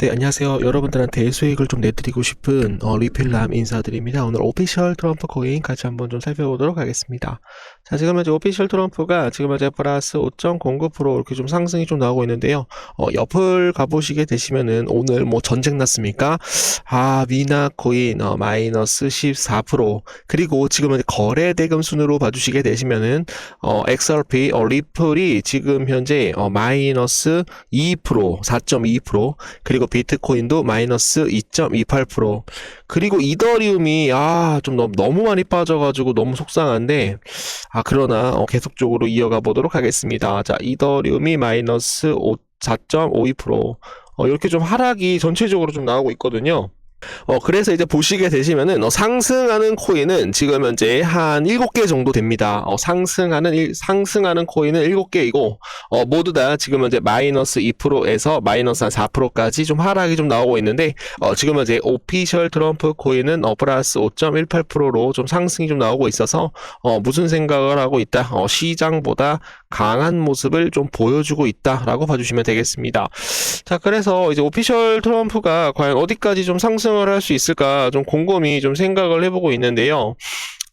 네, 안녕하세요. 여러분들한테 수익을 좀 내드리고 싶은 어, 리필남 인사드립니다. 오늘 오피셜 트럼프 코인 같이 한번 좀 살펴보도록 하겠습니다. 자, 지금 현재 오피셜 트럼프가 지금 현재 플러스 5.09% 이렇게 좀 상승이 좀 나오고 있는데요. 어, 옆을 가보시게 되시면은 오늘 뭐 전쟁 났습니까? 아, 미나 코인 어, 마이너스 14% 그리고 지금 현재 거래 대금 순으로 봐주시게 되시면은 어, XRP 어, 리플이 지금 현재 어, 마이너스 2% 4.2% 그리고 비트코인도 마이너스 2.28% 그리고 이더리움이 아좀 너무, 많이 빠져가지고 너무 속상한데 아 그러나 어, 계속적으로 이어가 보도록 하겠습니다. 자 이더리움이 마이너스 4.52% 어, 이렇게 좀 하락이 전체적으로 좀 나오고 있거든요. 어, 그래서 이제 보시게 되시면은, 어, 상승하는 코인은 지금 현재 한 7개 정도 됩니다. 어, 상승하는, 일, 상승하는 코인은 7개이고, 어, 모두 다 지금 현재 마이너스 2%에서 마이너스 한 4%까지 좀 하락이 좀 나오고 있는데, 어, 지금 현재 오피셜 트럼프 코인은 어, 플러스 5.18%로 좀 상승이 좀 나오고 있어서, 어, 무슨 생각을 하고 있다? 어, 시장보다 강한 모습을 좀 보여주고 있다라고 봐주시면 되겠습니다. 자, 그래서 이제 오피셜 트럼프가 과연 어디까지 좀 상승 을할수 있을까 좀 곰곰이 좀 생각을 해보고 있는데요.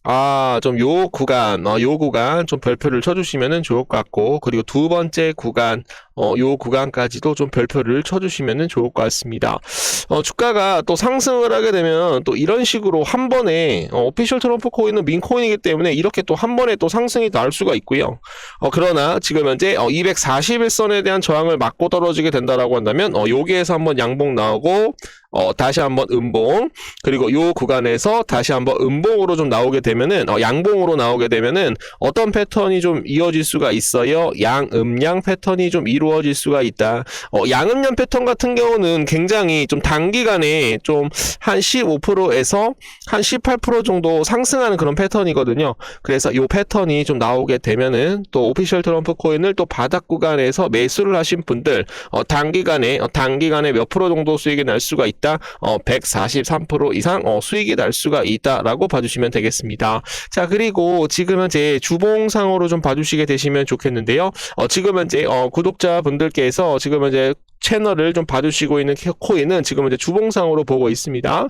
아, 좀 요 구간, 어, 요 구간 좀 별표를 쳐주시면은 좋을 것 같고, 그리고 두 번째 구간, 어, 요 구간까지도 좀 별표를 쳐주시면은 좋을 것 같습니다. 어, 주가가 또 상승을 하게 되면 또 이런 식으로 한 번에, 어, 오피셜 트럼프 코인은 민 코인이기 때문에 이렇게 또 한 번에 또 상승이 나올 수가 있고요. 어, 그러나 지금 현재 어, 241선에 대한 저항을 맞고 떨어지게 된다라고 한다면, 어, 여기에서 한번 양봉 나오고, 어, 다시 한번 음봉, 그리고 요 구간에서 다시 한번 음봉으로 좀 나오게 되면은, 어, 양봉으로 나오게 되면은 어떤 패턴이 좀 이어질 수가 있어요. 양음양 패턴이 좀 이루어질 수가 있다. 어, 양음양 패턴 같은 경우는 굉장히 좀 단기간에 좀 한 15%에서 한 18% 정도 상승하는 그런 패턴이거든요. 그래서 요 패턴이 좀 나오게 되면은 또 오피셜 트럼프 코인을 또 바닥 구간에서 매수를 하신 분들, 어, 단기간에, 어, 단기간에 몇 프로 정도 수익이 날 수가 있다. 어, 143% 이상 어, 수익이 날 수가 있다라고 봐주시면 되겠습니다. 자 그리고 지금 현재 주봉상으로 좀 봐주시게 되시면 좋겠는데요. 어, 지금 현재 어, 구독자분들께서 지금 현재 채널을 좀 봐주시고 있는 코인은 지금 현재 주봉상으로 보고 있습니다.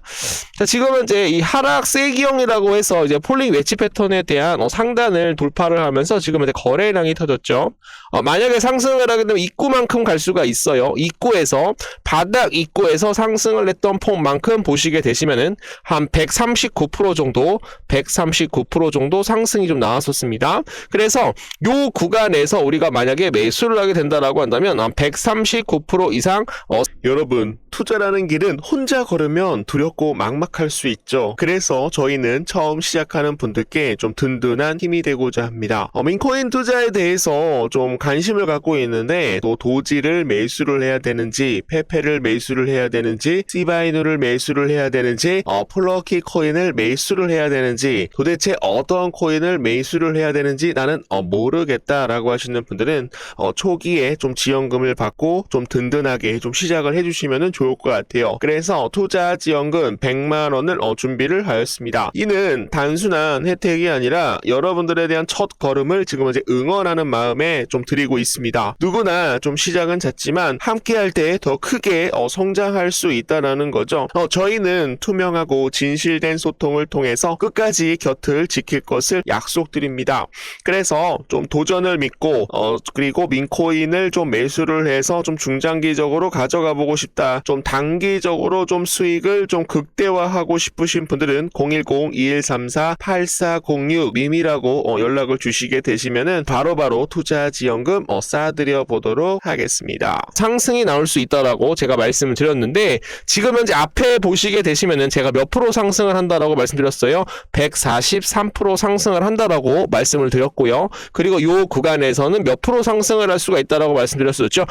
자, 지금 현재 이 하락 세기형이라고 해서 이제 폴링 웨치 패턴에 대한 어, 상단을 돌파를 하면서 지금 현재 거래량이 터졌죠. 어, 만약에 상승을 하게 되면 입구만큼 갈 수가 있어요. 입구에서 바닥 입구에서 상승을 했던 폼만큼 보시게 되시면은 한 139% 정도, 139% 정도 상승이 좀 나왔었습니다. 그래서 요 구간에서 우리가 만약에 매수를 하게 된다라고 한다면 한 139% 이상 어, 여러분, 투자라는 길은 혼자 걸으면 두렵고 막막할 수 있죠. 그래서 저희는 처음 시작하는 분들께 좀 든든한 힘이 되고자 합니다. 어, 민코인 투자에 대해서 좀 관심을 갖고 있는데 또 도지를 매수를 해야 되는지, 페페를 매수를 해야 되는지, 시바이누를 매수를 해야 되는지, 어, 플러키 코인을 매수를 해야 되는지, 도대체 어떤 코인을 매수를 해야 되는지 나는 어, 모르겠다라고 하시는 분들은 어, 초기에 좀 지원금을 받고 좀 든 든하게 좀 시작을 해주시면 좋을 것 같아요. 그래서 투자 지원금 100만 원을 어, 준비를 하였습니다. 이는 단순한 혜택이 아니라 여러분들에 대한 첫 걸음을 지금 이제 응원하는 마음에 좀 드리고 있습니다. 누구나 좀 시작은 잦지만 함께 할 때 더 크게 어, 성장할 수 있다라는 거죠. 어, 저희는 투명하고 진실된 소통을 통해서 끝까지 곁을 지킬 것을 약속드립니다. 그래서 좀 도전을 믿고 어, 그리고 민코인을 좀 매수를 해서 좀 중장 기적으로 가져가 보고 싶다. 좀 단기적으로 좀 수익을 좀 극대화하고 싶으신 분들은 010-2134-8406 미미라고 어, 연락을 주시게 되시면은 바로바로 투자 지원금 어, 싸드려 보도록 하겠습니다. 상승이 나올 수 있다라고 제가 말씀을 드렸는데 지금 현재 앞에 보시게 되시면은 제가 몇 프로 상승을 한다라고 말씀드렸어요. 143% 상승을 한다라고 말씀을 드렸고요. 그리고 요 구간에서는 몇 프로 상승을 할 수가 있다라고 말씀드렸었죠.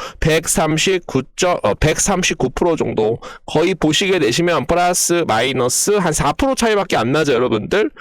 139. 어, 139% 정도 거의 보시게 되시면 플러스 마이너스 한 4% 차이밖에 안 나죠, 여러분들.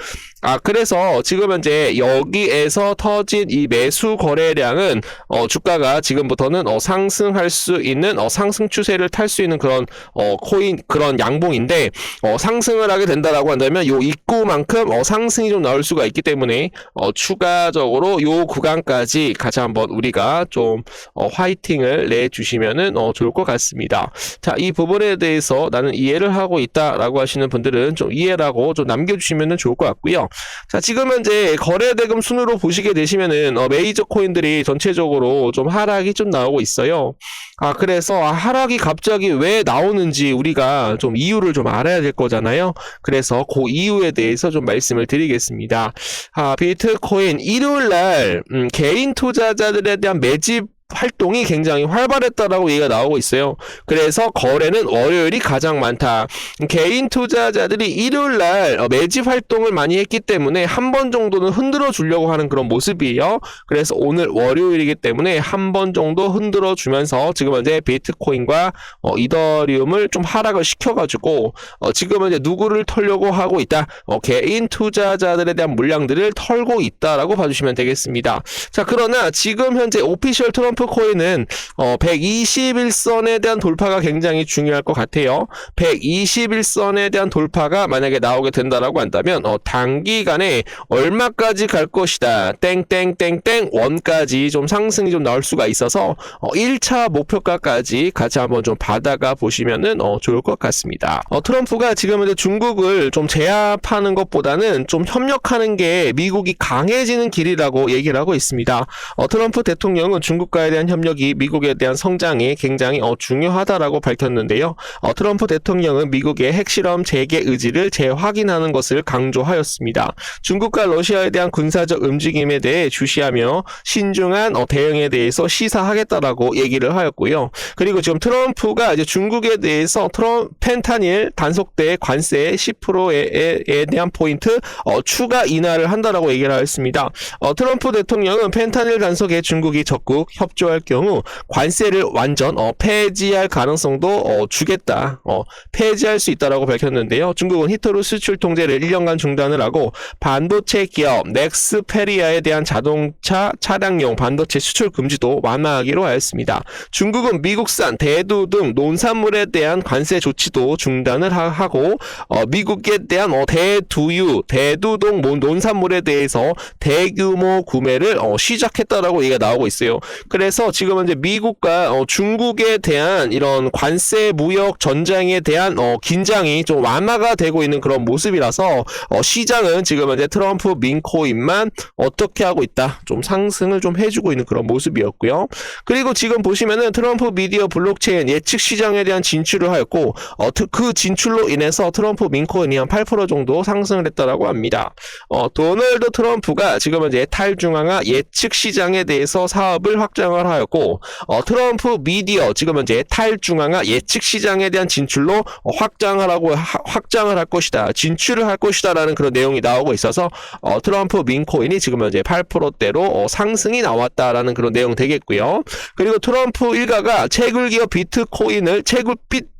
아, 그래서 지금 현재 여기에서 터진 이 매수 거래량은 어, 주가가 지금부터는 어, 상승할 수 있는 어, 상승 추세를 탈 수 있는 그런 어, 코인 그런 양봉인데 어, 상승을 하게 된다라고 한다면 요 입구만큼 어, 상승이 좀 나올 수가 있기 때문에 어, 추가적으로 요 구간까지 같이 한번 우리가 좀 어, 화이팅을 내주시면은 어, 좋을 것 같습니다. 자, 이 부분에 대해서 나는 이해를 하고 있다라고 하시는 분들은 좀 이해라고 좀 남겨주시면은 좋을 것 같고요. 자, 지금 현재 거래대금 순으로 보시게 되시면은 어, 메이저 코인들이 전체적으로 좀 하락이 좀 나오고 있어요. 아, 그래서 아, 하락이 갑자기 왜 나오는지 우리가 좀 이유를 좀 알아야 될 거잖아요. 그래서 그 이유에 대해서 좀 말씀을 드리겠습니다. 아, 비트코인 일요일 날 음, 개인 투자자들에 대한 매집 활동이 굉장히 활발했다라고 얘기가 나오고 있어요. 그래서 거래는 월요일이 가장 많다. 개인 투자자들이 일요일 날 어, 매집 활동을 많이 했기 때문에 한 번 정도는 흔들어 주려고 하는 그런 모습이에요. 그래서 오늘 월요일이기 때문에 한 번 정도 흔들어 주면서 지금 현재 비트코인과 어, 이더리움을 좀 하락을 시켜가지고 어, 지금은 이제 누구를 털려고 하고 있다. 어, 개인 투자자들에 대한 물량들을 털고 있다라고 봐주시면 되겠습니다. 자 그러나 지금 현재 오피셜 트럼프 코인은 어, 121선에 대한 돌파가 굉장히 중요할 것 같아요. 121선에 대한 돌파가 만약에 나오게 된다라고 한다면 어, 단기간에 얼마까지 갈 것이다. 땡땡땡땡 원까지 좀 상승이 좀 나올 수가 있어서 어, 1차 목표가까지 같이 한번 좀 받아가 보시면은 어, 좋을 것 같습니다. 어, 트럼프가 지금 이제 중국을 좀 제압하는 것보다는 좀 협력하는 게 미국이 강해지는 길이라고 얘기를 하고 있습니다. 어, 트럼프 대통령은 중국과 에 대한 협력이 미국에 대한 성장에 굉장히 어, 중요하다라고 밝혔는데요. 어, 트럼프 대통령은 미국의 핵실험 재개 의지를 재확인하는 것을 강조하였습니다. 중국과 러시아에 대한 군사적 움직임에 대해 주시하며 신중한 어, 대응에 대해서 시사하겠다라고 얘기를 하였고요. 그리고 지금 트럼프가 이제 중국에 대해서 트럼 펜타닐 단속대 관세 10%에 에 대한 포인트 어, 추가 인하를 한다라고 얘기를 하였습니다. 어, 트럼프 대통령은 펜타닐 단속에 중국이 적극 협 조할 경우 관세를 완전 어, 폐지할 가능성도 어, 주겠다. 어, 폐지할 수 있다라고 밝혔는데요. 중국은 히토르 수출 통제를 1년간 중단을 하고 반도체 기업 넥스페리아에 대한 자동차 차량용 반도체 수출 금지도 완화하기로 하였습니다. 중국은 미국산 대두 등 농산물에 대한 관세 조치도 중단을 하, 하고 어, 미국에 대한 어, 대두유, 대두 등 모- 농산물에 대해서 대규모 구매를 어, 시작했다라고 얘기가 나오고 있어요. 그래 서 지금 현재 미국과 어, 중국에 대한 이런 관세 무역 전쟁에 대한 어, 긴장이 좀 완화가 되고 있는 그런 모습이라서 어, 시장은 지금 현재 트럼프 민코인만 어떻게 하고 있다. 좀 상승을 좀 해주고 있는 그런 모습이었고요. 그리고 지금 보시면은 트럼프 미디어 블록체인 예측 시장에 대한 진출을 하였고 어, 트- 그 진출로 인해서 트럼프 민코인이 한 8% 정도 상승을 했다라고 합니다. 어, 도널드 트럼프가 지금 현재 탈중앙화 예측 시장에 대해서 사업을 확장을 하였고 어, 트럼프 미디어 지금 현재 탈중앙화 예측 시장에 대한 진출로 어, 확장하라고 하- 확장을 할 것이다. 진출을 할 것이다라는 그런 내용이 나오고 있어서 어, 트럼프 민코인이 지금 현재 8%대로 어, 상승이 나왔다라는 그런 내용 되겠고요. 그리고 트럼프 일가가 채굴 기업 비트코인을 채굴 빗 뭐,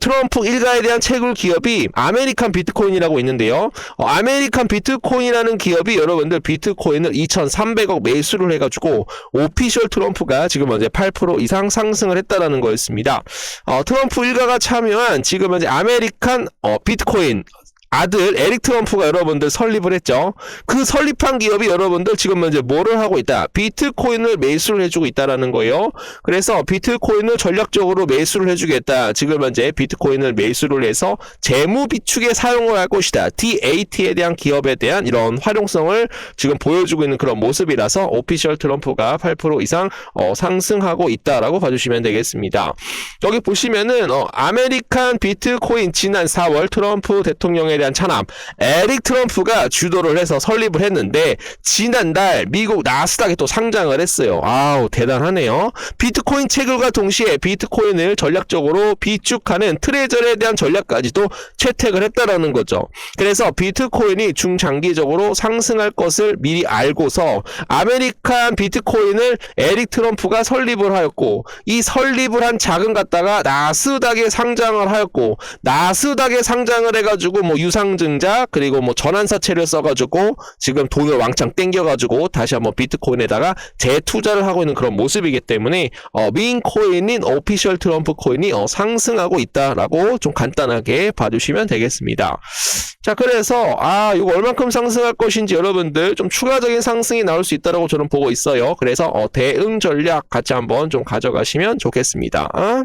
트럼프 일가에 대한 채굴 기업이 아메리칸 비트코인이라고 있는데요. 어, 아메리칸 비트코인이라는 기업이 여러분들 비트코인을 2,300억 매수를 해가지고 오피셜 트럼프가 지금 현재 8% 이상 상승을 했다라는 거였습니다. 어, 트럼프 일가가 참여한 지금 현재 아메리칸 어, 비트코인 아들 에릭 트럼프가 여러분들 설립을 했죠. 그 설립한 기업이 여러분들 지금 현재 뭐를 하고 있다? 비트코인을 매수를 해주고 있다라는 거예요. 그래서 비트코인을 전략적으로 매수를 해주겠다. 지금 현재 비트코인을 매수를 해서 재무 비축에 사용을 할 것이다. DAT에 대한 기업에 대한 이런 활용성을 지금 보여주고 있는 그런 모습이라서 오피셜 트럼프가 8% 이상 어, 상승하고 있다라고 봐주시면 되겠습니다. 여기 보시면은 어, 아메리칸 비트코인 지난 4월 트럼프 대통령에 대한 찬압 에릭 트럼프가 주도를 해서 설립을 했는데 지난달 미국 나스닥에 또 상장을 했어요. 아우 대단하네요. 비트코인 채굴과 동시에 비트코인을 전략적으로 비축하는 트레저에 대한 전략까지도 채택을 했다라는 거죠. 그래서 비트코인이 중장기적으로 상승할 것을 미리 알고서 아메리칸 비트코인을 에릭 트럼프가 설립을 하였고 이 설립을 한 자금 갖다가 나스닥에 상장을 하였고 나스닥에 상장을 해가지고 뭐 유 상증자 그리고 뭐 전환사채를 써가지고 지금 돈을 왕창 땡겨가지고 다시 한번 비트코인에다가 재투자를 하고 있는 그런 모습이기 때문에 어, 민 코인인 오피셜 트럼프 코인이 어, 상승하고 있다라고 좀 간단하게 봐주시면 되겠습니다. 자 그래서 아 이거 얼만큼 상승할 것인지 여러분들 좀 추가적인 상승이 나올 수 있다라고 저는 보고 있어요. 그래서 어, 대응 전략 같이 한번 좀 가져가시면 좋겠습니다. 어?